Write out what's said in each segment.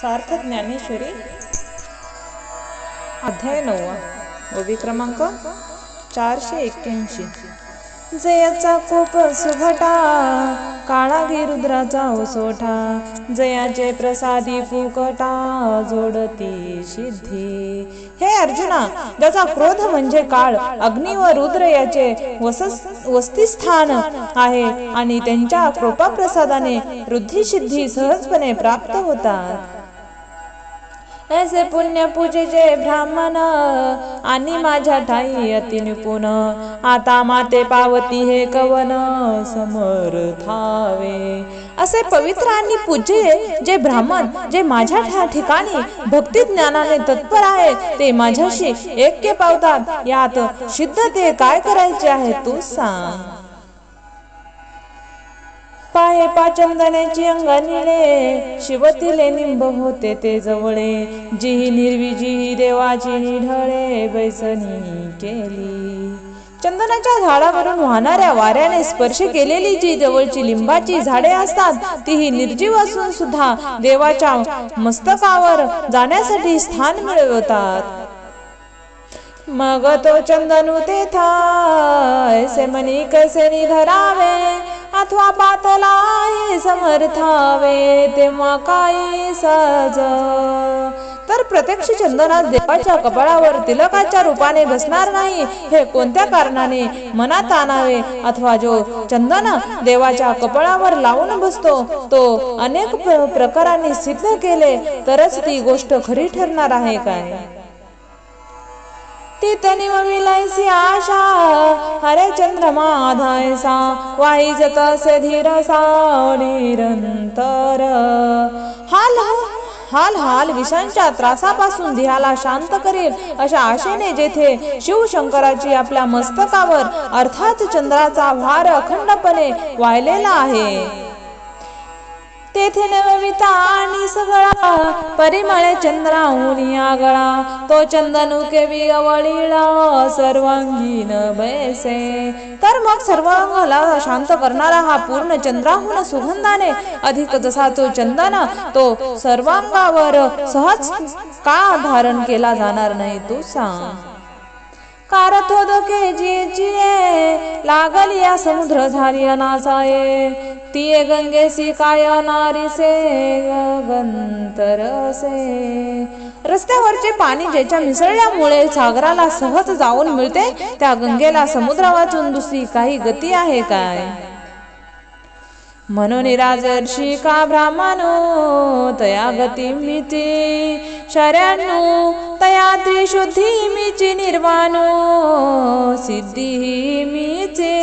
सार्थ ज्ञानेश्वरी अध्याय नववा ओवी क्रमांक चारशे एक्क्याऐंशी. जयाचा कोप सुभटा काळागी रुद्राचा ओसोठा. जयाचे प्रसादी फुकटा जोडती सिद्धी. हे अर्जुना ज्याचा क्रोध म्हणजे काळ अग्नी व रुद्र याचे वसस वस्तिस्थान आहे आणि त्यांच्या कृपाप्रसादाने वृद्धी सिद्धी सहजपणे प्राप्त होतात. ऐसे पुण्य पूजेचे ब्राह्मण आणि माझ्या ठाई अति निपुण. आता माते पावती हे कवन समर्थावे असे पवित्र आणि पूज्य जे ब्राह्मण जे माझ्या ठिकाणी भक्ती ज्ञानाने तत्पर आहे ते माझ्याशी ऐक्य पावतात. यात सिद्ध ते काय करायचे आहे तू सांग. पाहे पाचंदण्याची अंगणिले शिवतिले निंब होते ते जवळे. जी निर्विजी देवाची निढळे बैसनी केली. चंदनाच्या झाडावरून वाहणाऱ्या वाऱ्याने स्पर्श केलेली जी जवळची लिंबाची झाडे असतात तीही निर्जीव असून सुद्धा देवाच्या मस्तकावर जाण्यासाठी स्थान मिळवतात. मग तो चंदनू तेथा ऐसे मनी कसे निधरावे? अथवा पातला समर्थावे तेव्हा काय साज तर प्रत्यक्ष चंदनात देवाच्या कपाळावर तिलकाच्या रूपाने बसणार नाही हे कोणत्या कारणाने मनात आणावे? अथवा जो चंदन देवाच्या कपाळावर लावून बसतो तो अनेक प्रकारांनी सिद्ध केले तरच ती गोष्ट खरी ठरणार आहे काय? तितनी विलायसी आशा हरे चंद्रमा आधायसा वाही जतसे धीरसा निरंतर। हाल हो, हाल हाल विषांच्या त्रासापासून देहाला शांत करेल अशा आशेने जेथे शिवशंकराची आपल्या मस्तकावर अर्थात चंद्राचा भार अखंडपणे वाहिलेला आहे. तेथे नवविता आणि सगळा. परिमळे चंद्राहुनी आगळा तो चंदनु केवी अवळीला सर्वांगीन बैसे. तर मग सर्वांगाला शांत करणारा हा पूर्ण चंद्राहून सुगंधाने. अधिक जसा तो चंदन तो सर्वांगावर सहज का धारण केला जाणार नाही तू सांग कारत जी जिये लागली या समुद्र झाली अनासाये तिये गंगेसी काय नारीसे गंतरसे रस्त्यावरचे पाणी ज्याच्या मिसळल्यामुळे सागराला सहज जाऊन मिळते त्या गंगेला समुद्र वाचून दुसरी काही गती आहे काय? म्हणून राजर्षी का ब्राह्मण तया गती मिती. शरण्यू तया त्रिशुद्धी मिची निर्वाणो सिद्धी मिचे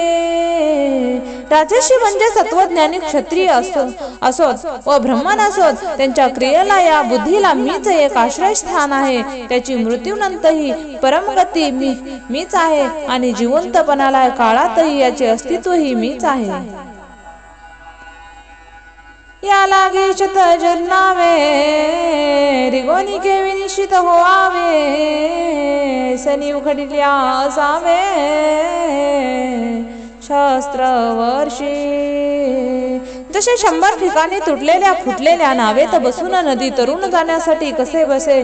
राजर्षी म्हणजे सत्वज्ञानी क्षत्रिय असो असोत व ब्रह्मण असोत त्यांच्या क्रियेला या बुद्धीला मीच एक आश्रयस्थान आहे. त्याची मृत्यूनंतरही परमगती मी मीच आहे आणि जिवंतपणाला काळातही याचे अस्तित्वही मीच आहे. या लागेच शत जन्मावे. रिगोनी केवी निश्चित होवावे. सनी उघडली असावे शास्त्र वर्षी जसे शंभर ठिकाणी तुटलेल्या फुटलेल्या नावेत बसून नदी तरुण जाण्यासाठी कसे बसे?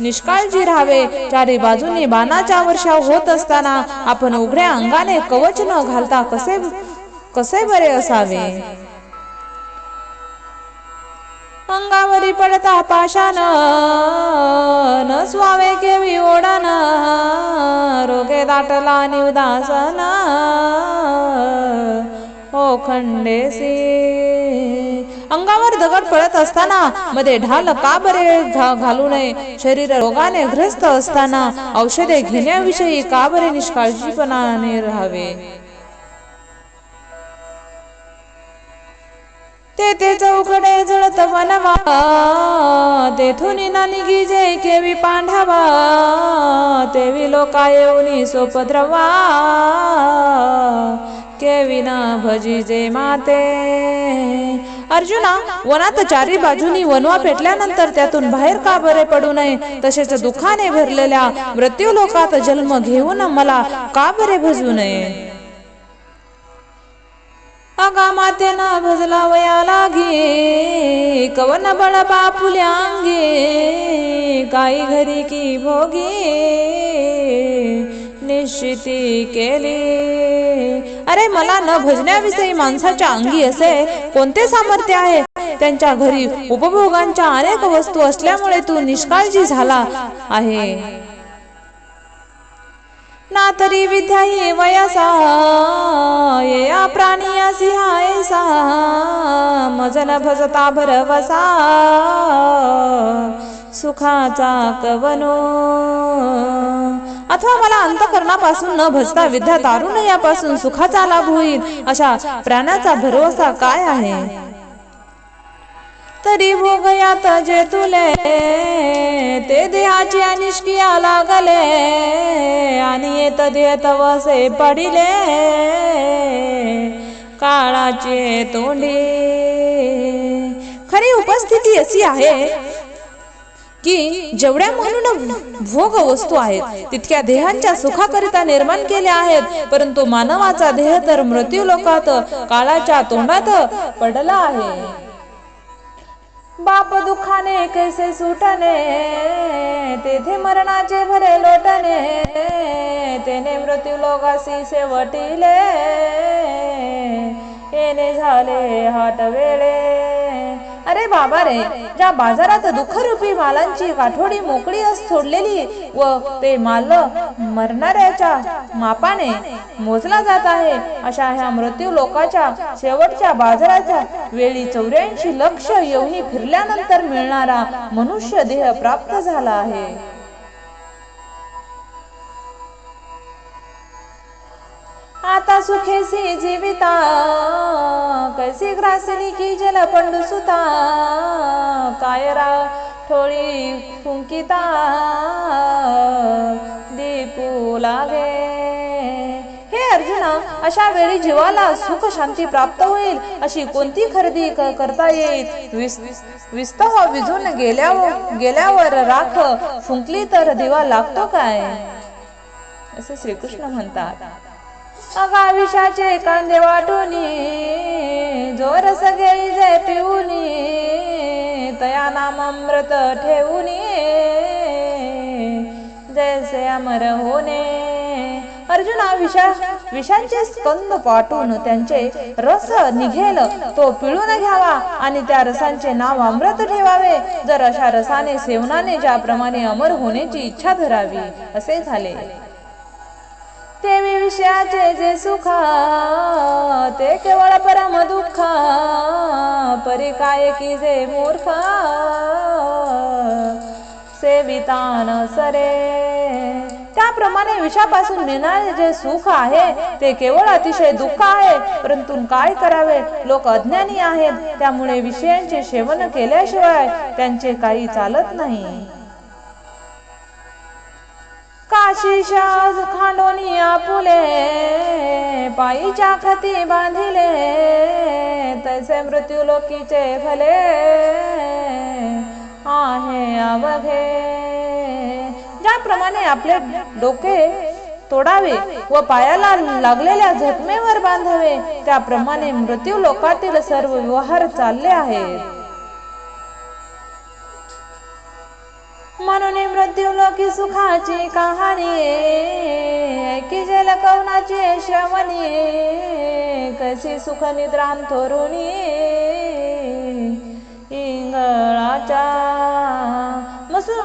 निष्काळजी राहावे. चारी बाजूनी बाणाच्या वर्षा होत असताना आपण उघड्या अंगाने कवच न घालता कसे कसे बरे असावे? अंगावरी पडता पाशान न स्वावे केवी ओढान. रोगे दाटला आणि ओ खंडेसी. अंगावर दगड पडत असताना मध्ये ढाल का बरे घा- घालू नये? शरीर रोगाने ग्रस्त असताना औषधे घेण्याविषयी का बरे निष्काळजीपणाने राहावे? ते ते चौकडे जळत वनवा. तेथून निघी जे केवी पांढवा. तेवी लोका येऊनी सोपद्रवा केवी ना भजी जे माते. अर्जुना वनात चारी बाजूनी वनवा पेटल्यानंतर त्यातून बाहेर का बरे पडू नये? तसेच दुखाने भरलेल्या मृत्यू लोकात जन्म घेऊन मला का बरे भजू नये? अगा मातेना भजला वया लागे कवन बळ बापुल्या अंगे काही घरी की भोगी निश्चिती केली. अरे मला न भजण्याविषयी माणसाच्या अंगी असे कोणते सामर्थ्य आहे? त्यांच्या घरी उपभोगांच्या अनेक वस्तू असल्यामुळे तू निष्काळजी झाला आहे. ना तरी विद्या ये वयासा ये या प्राणी या मजन भजता भरवसा सुखाचा कवनो. अथवा मला अंतकरणापासून न भजता विद्या तारुण यापासून सुखाचा लाभ होईल अशा प्राण्याचा भरवसा काय आहे? तरी भोगयात जे तुले ते देहाची अनिष्किया लागले आणि येत देत वसे पडिले काळाचे तोंडे. खरी उपस्थिती अशी आहे की जेवढ्या म्हणून भोग वस्तू आहेत तितक्या देहांच्या सुखाकरिता निर्माण केल्या आहेत. परंतु मानवाचा देह तर मृत्यू लोकात काळाच्या तोंडात पडला आहे. बाप दुखाने कैसे सुटणे तेथे मरणाचे भरे लोटणे तेने मृत्यू लोकासी शेवटिले येणे झाले हाट वेळे. अरे बाबा रे ज्या बाजारात दुःखरूपी मालांची काठोडी मोकळी अस सोडलेली व ते माल मरणाऱ्याच्या मापाने मोजला जात आहे अशा ह्या मृत्यू लोकाच्या शेवटच्या बाजाराच्या वेळी चौऱ्याऐंशी लक्ष येऊन फिरल्यानंतर मिळणारा मनुष्य देह प्राप्त झाला आहे. आता सुखेसी जीविता कैसी ग्रासनी की जल पंडू सुता कायरा ठोळी फुंकिता दीपू लागे। हे अर्जुना अशा वेळी जीवाला सुख शांती प्राप्त होईल अशी कोणती खरेदी करता येईल? विस- विस्तव विझून गेल्यावर गेल्यावर राख फुंकली तर दिवा लागतो काय? असे श्रीकृष्ण म्हणतात. अगा विषाचे कांदे वाटूनी जोर सगळे जे पिऊनी तया नाम अमृत ठेवूनी जैसे अमर होणे अर्जुना विषा विषांचे स्कंद पाठून त्यांचे रस निघेल तो पिळून घ्यावा आणि त्या रसांचे नाव अमृत ठेवावे. जर अशा रसाने सेवनाने ज्याप्रमाणे अमर होण्याची इच्छा धरावी असे झाले. ते विषयाचे जे सुख ते केवळ परम दुःखा. परी काय की जे मूर्खा सेवितान सरे. त्याप्रमाणे विषापासून मिळणारे जे सुख आहे ते केवळ अतिशय दुःख आहे. परंतु काय करावे? लोक अज्ञानी आहेत. त्यामुळे विषयांचे सेवन केल्याशिवाय त्यांचे काही चालत नाही. काशीशा खांडोनी आपुले पायीच्या खती बांधिले तैसे मृत्यू लोकीचे भले आहे अवघे. ज्याप्रमाणे आपले डोके तोडावे व पायाला लागलेल्या जखमेवर बांधावे त्याप्रमाणे मृत्यू लोकातील सर्व व्यवहार चालले आहेत. म्हणून मृत्यू लोकी सुखाची कहाणी की जल कवनाची श्रवणी कशी सुख निद्राम थोरुणी इंगळाच्या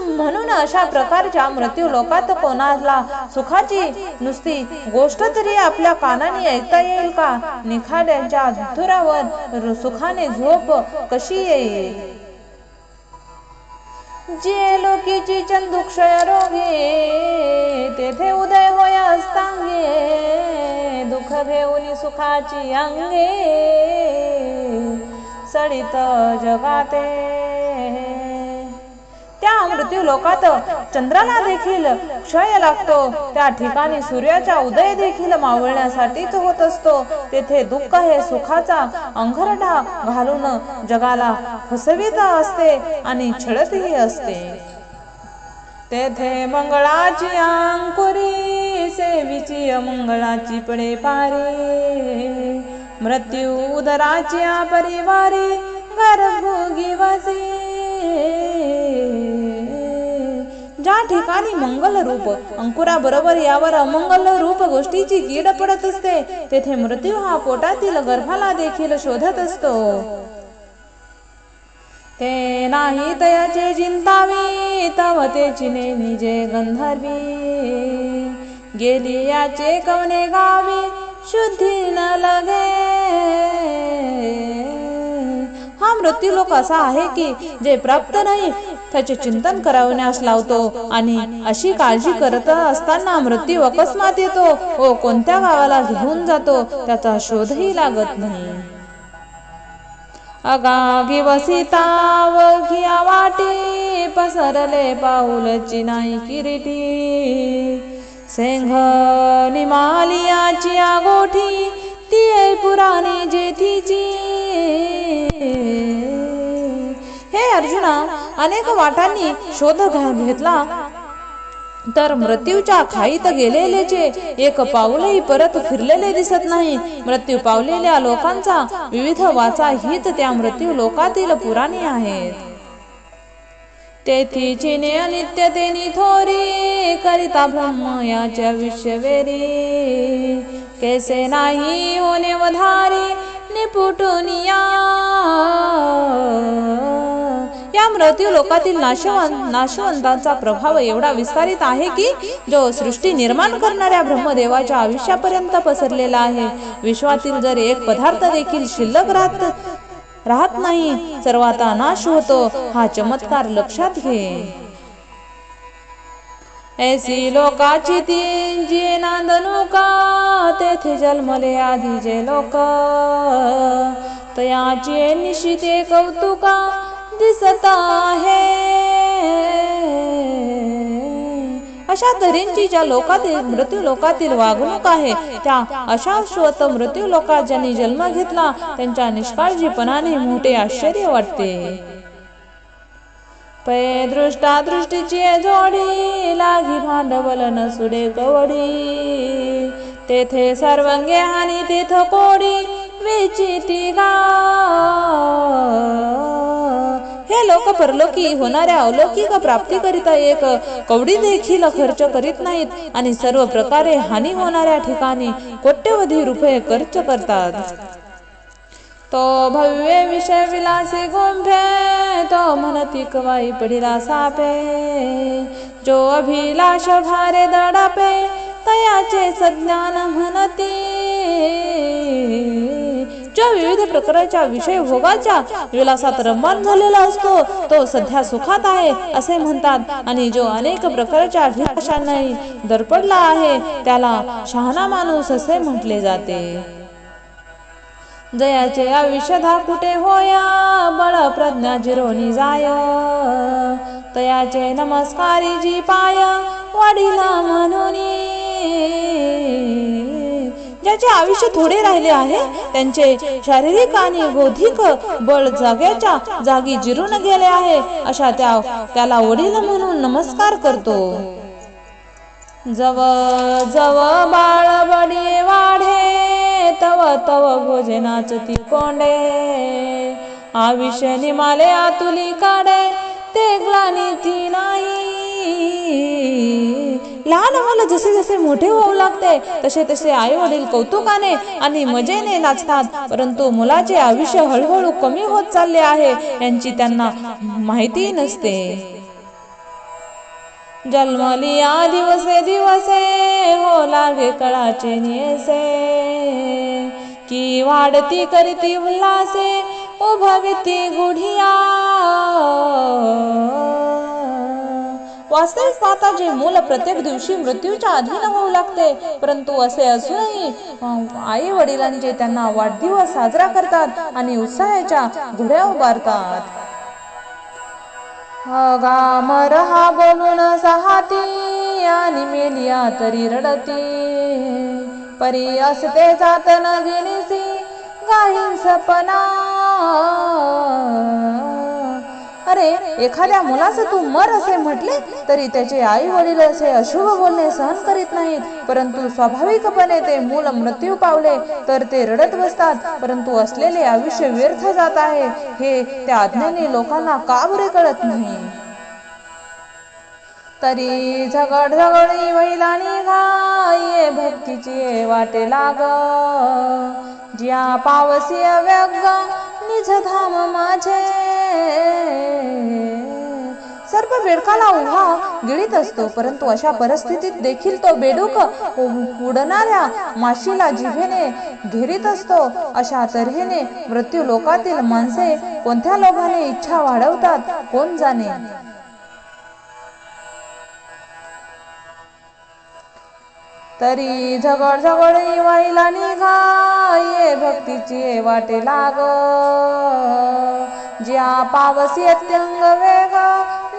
म्हणून अशा प्रकारच्या मृत्यू लोकात कोणाला सुखाची नुसती गोष्ट तरी आपल्या कानाने ऐकता येईल का? निखाड्याच्या धुरावर सुखाने झोप कशी येईल? जे लोकीची चंदुक्षय रोगे तेथे उदय होय असतांगे दुःख घेऊन सुखाची अंगे सडित जगाते. त्या मृत्यू लोकात चंद्राला देखील क्षय लागतो. त्या ठिकाणी सूर्याचा उदय देखील मावळण्यासाठीच होत असतो. तेथे दुःख हे सुखाचा अंघरटा घालून जगाला फसवित असते आणि छळतही असते. तेथे मंगळाची अंकुरी सेवीची मंगळाची पडे पारे मृत्यू उदराच्या परिवारी गर्भोगी वसे. ज्या ठिकाणी मंगल रूप अंकुरा बरोबर यावर अमंगल रूप गोष्टीची कीड पडत असते तेथे मृत्यू हा पोटातील गर्भाला देखील शोधत असतो. ते नाही तयाचे चिंतावी तव ते चिने निजे गंधर्वी. गेली याचे कवने गावी शुद्धी न लगे. हा मृत्यू लोक असा आहे की जे प्राप्त नाही त्याचे चिंतन करावण्यास लावतो आणि अशी काळजी करत असताना मृत्यू अकस्मात येतो व कोणत्या गावाला घेऊन जातो त्याचा शोधही लागत नाही. अगागी वसिता वाटी पसरले पाऊलची नाही किरीटी. सेंघ निमालियाची आगोठी दिए आहे जेथीची. हे अर्जुना अनेक वाटांनी शोध घेतला. तर मृत्यूच्या खाईत गेलेलेचे एक पाऊलही परत फिरलेले दिसत नाही. मृत्यू पावलेल्या लोकांचा विविध वाचा हित त्या मृत्यू लोकातील पुराणी आहेत. तेथी चिने तेनी थोरी करिता ब्रह्म याच्या विश्ववेरी कैसे नाही होणे वधारी निपुटून या. या मृत्यू लोकातील नाशवंत नाशवंतांचा प्रभाव एवढा विस्तारित आहे की जो सृष्टी निर्माण करणाऱ्या ब्रह्मदेवाच्या आयुष्यापर्यंत पसरलेला आहे. विश्वातील जर एक पदार्थ देखील शिल्लक राहत राहत नाही सर्वाचा नाश होतो, हा चमत्कार लक्षात घे. ऐसी लोकाची ती जी नांदनुका तेथे जन्मले आधी जे लोक. तयाची निशिते कौतुका दिसत आहे. अशा तऱ्हेची ज्या लोकातील मृत्यू लोकातील वागणूक आहे त्या अशाश्वत मृत्यू लोकात ज्यांनी जन्म घेतला त्यांच्या निष्काळजीपणाने मोठे आश्चर्य वाटते. पै दृष्टा दृष्टीची जोडी लागी भांडवल नसुडे कवडी. तेथे सर्वंगे हानी तिथ कोडी विचिती गा हे लोक परलोकी होणाऱ्या अलौकिक प्राप्तीकरिता एक कवडी देखील खर्च करीत नाहीत आणि सर्व प्रकारे हानी होणाऱ्या ठिकाणी कोट्यवधी रुपये खर्च करतात. तो भव्य विषय विलासी गुंफे तो म्हणती कवाई पडिला सापे जो अभिलाष भारे दडापे तयाचे सज्ञान म्हणती. ज्या विविध प्रकारच्या विषय भोगाच्या विलासात रममान झालेला असतो. तो सध्या सुखात आहे असे म्हणतात. आणि जो अनेक प्रकारच्या अभिलाषांनाही दरपडला आहे त्याला शहाणा माणूस असे म्हटले जाते. जयाचे आयुष्य कुठे होया? बळ प्रज्ञा जिरोनी जाय. तयाचे नमस्कारी जी पाय. वडिला म्हणून ज्याचे आयुष्य थोडे राहिले आहे त्यांचे शारीरिक आणि बौद्धिक बळ जाग्याच्या जागी जिरून गेले आहे अशा त्या त्याला वडील म्हणून नमस्कार करतो. जव जव बाळ बडी वाढे तव तव भोजनाच ती कोंडे. आयुष्य निमाले आतुली काढे ते ग्लानी ती नाही. लहान मुलं जसे जसे मोठे होऊ लागते तसे तसे आई वडील कौतुकाने आणि मजेने नाचतात. परंतु मुलाचे आयुष्य हळूहळू कमी होत चालले आहे यांची त्यांना माहिती नसते. जन्मलिया दिवसे दिवसे हो लागे कळाचे नियसे. की वाढती करती उल्हासे उभविती गुढिया. वास्तविक पाहता जे मूल प्रत्येक दिवशी मृत्यूच्या अधीन होऊ लागते परंतु असे असूनही आई वडिलांचे त्यांना वाढदिवस साजरा करतात आणि उत्साहाच्या घोड्या उभारतात. गामर हा बोलून सहाती आणि मेलिया तरी रडती. परी असते जात न गेलीसी गाईन सपना अरे एखाद्या मुलाचं तू मर असे म्हटले तरी त्याचे आई वडील असे अशुभ बोलणे सहन करीत नाहीत. परंतु स्वाभाविकपणे ते मूल मृत्यू पावले तर ते रडत बसतात. परंतु असलेले आयुष्य व्यर्थ जात आहे. हे त्या अज्ञानी लोकांना का बरे कळत नाही? तरी झगड झगडी महिलानी घाये भक्तीची वाटे लाग. ज्या पावसी व्यग निज धाम माझे. सर्प बेडकाला उभा गिळीत असतो परंतु अशा परिस्थितीत देखील तो बेडूक उडणाऱ्या माशीला जिभेने घेरीत असतो. अशा तऱ्हेने मृत्यू लोकातील माणसे कोणत्या लोभाने इच्छा वाढवतात कोण जाणे? तरी झगड झगड वाईला निघाये भक्तीची वाटे लाग. ज्या पावसी अत्यंग वेग.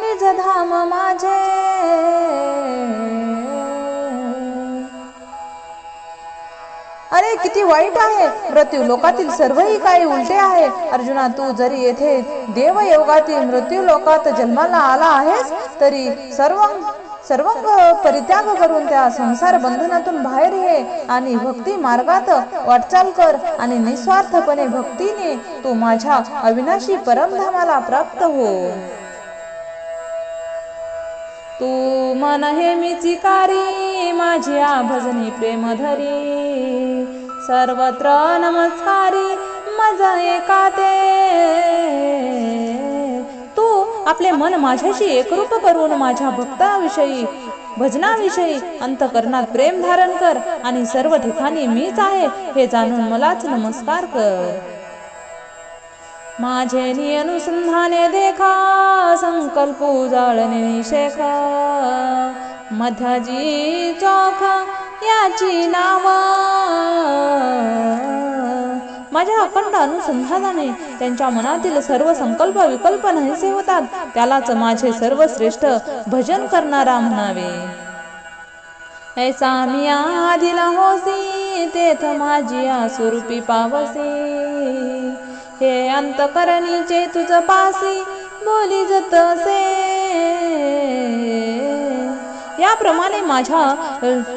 निज धाम माझे. अरे किती वाईट आहे. मृत्यू लोकातील सर्वही काही उलटे आहे. अर्जुना तू जरी येथे देव योगातील मृत्यू लोकात जन्माला आला आहेस तरी सर्व सर्व परित्याग करून त्या संसार बंधनातून बाहेर ये आणि भक्ती मार्गात वाटचाल कर आणि निस्वार्थपणे भक्तीने तू माझ्या अविनाशी परमधामाला प्राप्त हो. तू मन हे चिकारी माझी माझ्या भजनी प्रेम धरी सर्वत्र नमस्कारी मजा एका ते आपले मन माझ्याशी एकरूप करून माझ्या भक्ताविषयी भजनाविषयी अंतकरणात प्रेम धारण कर आणि सर्व ठिकाणी मीच आहे हे जाणून मलाच नमस्कार कर. माझे नि अनुसंधाने देखा संकल्प उजाळणे शेखा मध्याजी चोखा याची नावा. माझ्या अखंड अनुसंधानाने त्यांच्या मनातील सर्व संकल्प विकल्प नाहीसे होतात. त्यालाच माझे सर्वश्रेष्ठ भजन करणारा म्हणावे. ऐसा मी आदिला होसी तेथ माझी आसुरूपी पावसी. हे अंतकरणीचे तुझ पासी बोली जतसे. याप्रमाणे माझ्या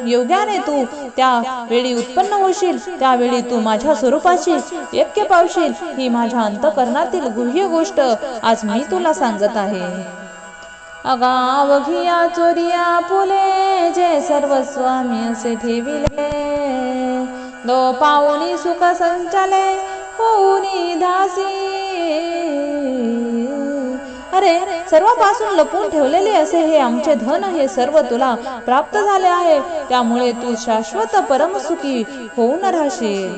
योग्याने तू त्या वेळी उत्पन्न होशील त्यावेळी तू माझ्या स्वरूपाशी ऐक्य पावशील ही माझ्या अंतकरणातील गुह्य गोष्ट आज मी तुला सांगत आहे. अगाव घिया चोरिया पुले जे सर्व स्वामी असे ठेविले. दो पाहुनी सुख संचले होऊनी दासी अरे सर्वापासून लपून ठेवलेले असे हे आमचे धन हे सर्व तुला प्राप्त झाले आहे. त्यामुळे तू शाश्वत परमसुखी होऊन राहशील.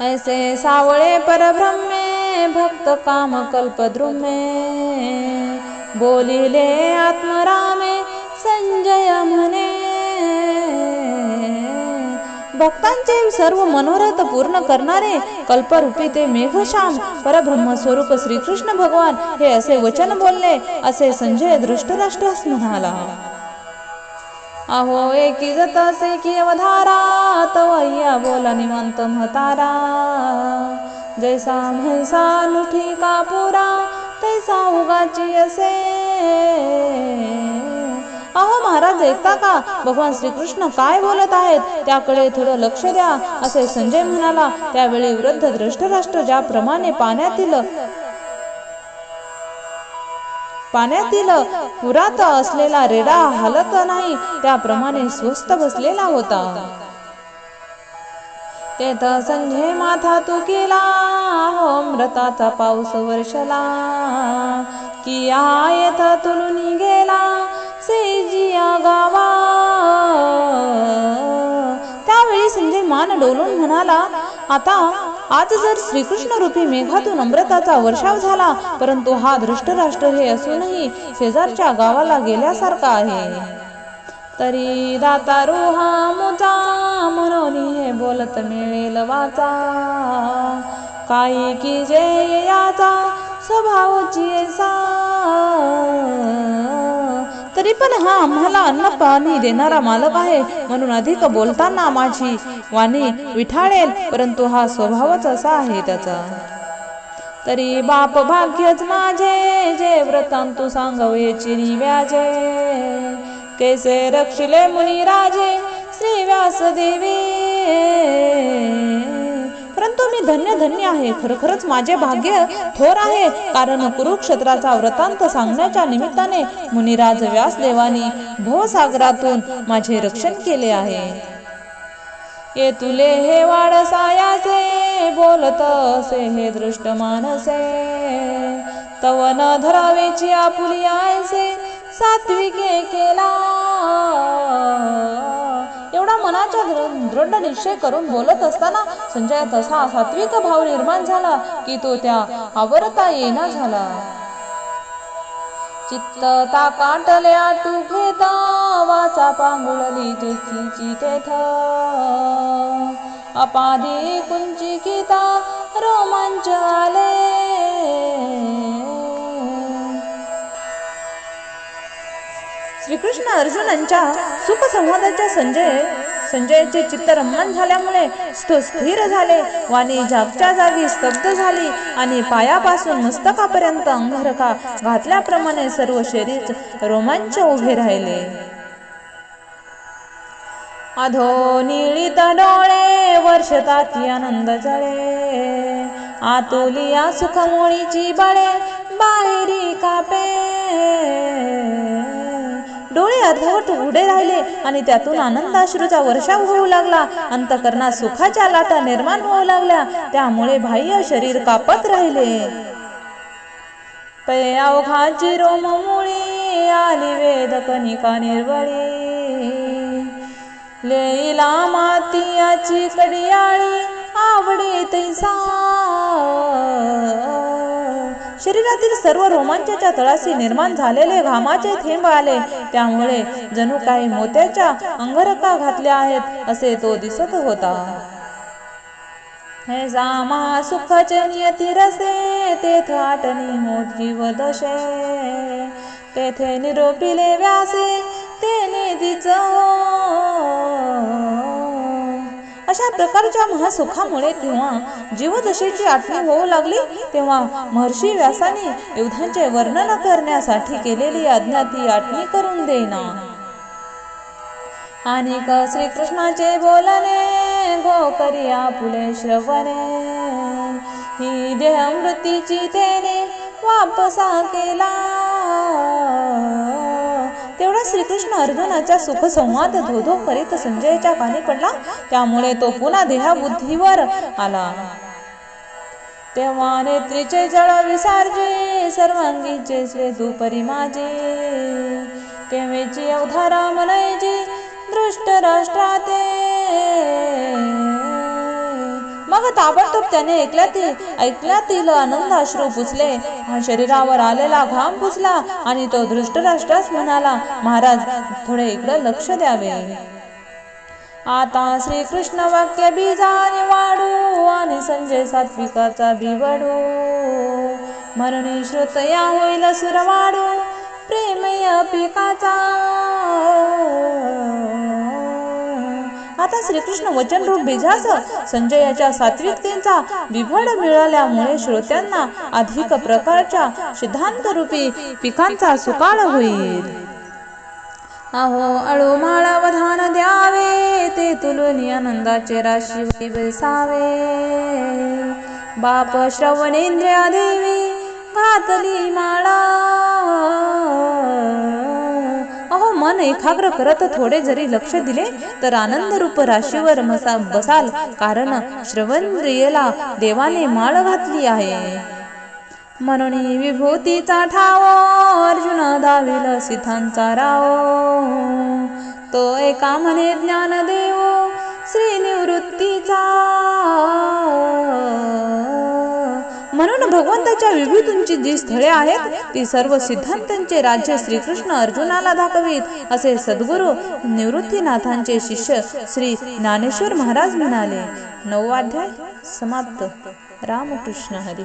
ऐसे सावळे परब्रह्मे भक्त काम कल्पद्रुमे बोलिले आत्मरामे संजय म्हणे भक्तांचे सर्व मनोरथ पूर्ण करणारे कल्परूपी ते मेघश्याम परब्रह्म स्वरूप श्रीकृष्ण भगवान हे असे वचन बोलले असे संजय धृष्टराष्ट्रास म्हणाला. अहो एकी जतसे की अवधारा तवय्या बोला निमंत म्हातारा. जैसा म्हैसा नुठी कापुरा तैसा उगाची असे. अहो महाराज ऐकता का? भगवान श्रीकृष्ण काय बोलत आहेत? त्याकडे थोडं लक्ष द्या. असे संजय म्हणाला त्यावेळी वृद्ध धृष्टराष्ट्र ज्याप्रमाणे पाण्यातील पाण्यातील पुरात असलेला रेडा हलत नाही त्याप्रमाणे स्वस्थ बसलेला होता. तेथ संजय माथा तू केला हो मृताचा पाऊस वर्षला. किया येथ तुलून गेला. गावा. त्यावेळी संजय मान डोलून म्हणाला आता आज जर श्रीकृष्ण रूपी मेघातून अमृताचा वर्षाव झाला परंतु हा धृष्टराष्ट्र हे असूनही शेजारच्या गावाला गेल्यासारखा आहे. तरी दाता रोहा मुचा म्हणून हे बोलत मिळेल वाचा. काही की जे याचा स्वभावची सा तरी पण हा आम्हाला अन्न पाणी देणारा मालक आहे म्हणून अधिक बोलताना माझी वाणी विठाळेल परंतु हा स्वभावच असा आहे त्याचा. तरी बाप भाग्यच माझे जे व्रतांतु सांगवे चिरी व्याजे कैसे रक्षिले मुनी राजे श्री व्यासदेवी. देवी धन्य धन्य आहे. खरोखरच माझे भाग्य थोर आहे. कारण कुरुक्षेत्राचा व्रतांत सांगण्याच्या निमित्ताने मुनिराज व्यासदेवानी भवसागरातून माझे रक्षण केले आहे. ये तुले हे वाडसायाचे बोलत असे हे दृष्ट मानसे. तव न धरावेची आपुली आयसे सात्विके केला. एवढा मनाचा दृढ निश्चय करून बोलत असताना संजय तसा सात्विक भाव निर्माण झाला की तो त्या आवरता येना झाला. चित्तता काटल्या आटू घेता वाचा पांगुळली जेकीची तेथ. अपाधी कुंची गीता रोमांच आले. श्रीकृष्ण अर्जुनांच्या सुखसंवादाच्या संजय संजयचे चित्त रम्मान झाल्यामुळे तो स्थिर झाले. वाणी जागच्या जागी स्तब्ध झाली आणि पायापासून मस्तकापर्यंत अंगरखा घातल्याप्रमाणे सर्व शरीर रोमांच उभे राहिले. अधो निळीत डोळे वर्षताती आनंद जळे आतुलिया सुखमोळीची बळे बाहेरी कापे. डोळे अर्धवट उघडे राहिले आणि त्यातून आनंदाश्रूचा वर्षाव होऊ लागला. अंतकरणात सुखाच्या लाटा निर्माण होऊ लागल्या. त्यामुळे बाह्य शरीर कापत राहिले. पै अवघाची रोममुळी आली वेद कनिका निर्वळी. लेईला मातियाची कडियाळी आवडी तैसा शरीरातील सर्व रोमांचाच्या तळाशी निर्माण झालेले घामाचे थेंब आले. त्यामुळे जणू काही मोत्याच्या अंगरका घातल्या आहेत असे तो दिसत होता. हे जामा सुखाचे नियती रसे तेथ आटणी मोठी व दशे तेथे निरोपिले व्यासे ते निधीच हो. अशा प्रकारच्या महासुखामुळे तेव्हा जीवदशेची आठवण होऊ लागली. तेव्हा महर्षी व्यासाने युद्धांचे वर्णन करण्यासाठी केलेली आज्ञा ती आठवणी करून देना आणि क श्रीकृष्णाचे बोलणे गो करिया फुले श्रवणे ही देह मृतीची तेने वापसा केला. तेवढा श्रीकृष्ण अर्जुनाच्या सुख संवाद धोधो करीत संजयच्या कानी पडला. त्यामुळे तो पुन्हा देहाबुद्धीवर आला. तेव्हा नेत्रीचे जळ विसारजे सर्वांगीचे स्वेदू परिमाजे केवेची अवधारा मनयजी दृष्ट राष्ट्राते. मग ताबडतोब त्याने ऐकल्यातील ऐकल्यातील आनंद अश्रू पुसले. शरीरावर आलेला घाम पुसला आणि तो धृष्टराष्ट्रास म्हणाला महाराज थोडे इकडे लक्ष द्यावे. आता श्रीकृष्ण वाक्य बीजाने वाढू आणि संजय सात्विकाचा बिवडू मरणी श्रुत या होईल सुरवाडू प्रेमय पिकाचा. आता श्रीकृष्ण वचन रूप बीजास संजयाच्या सात्विकतेचा बिभड मिळाल्यामुळे श्रोत्यांना अधिक प्रकारच्या सिद्धांत रूपी पिकांचा सुकाळ होईल. अहो अळू माळावधान द्यावे ते तुलनी आनंदाचे राशी बैसावे बाप श्रवणेंद्रिया देवी घातली माळा. मन एकाग्र करत थोडे जरी लक्ष दिले तर आनंद रूप राशीवर मसा बसाल. कारण श्रवणेंद्रियेला देवाने माळ घातली आहे. म्हणून विभूतीचा ठाव अर्जुन दाविल सिद्धांचा राव. तो एका म्हणे ज्ञान देव श्री निवृत्तीचा म्हणून भगवंताच्या विभूतींची जी स्थळे आहेत ती सर्व सिद्धांतांचे राज्य श्रीकृष्ण अर्जुनाला दाखवीत. असे सद्गुरू निवृत्तीनाथांचे शिष्य श्री ज्ञानेश्वर महाराज म्हणाले नववाध्याय समाप्त. रामकृष्ण हरी.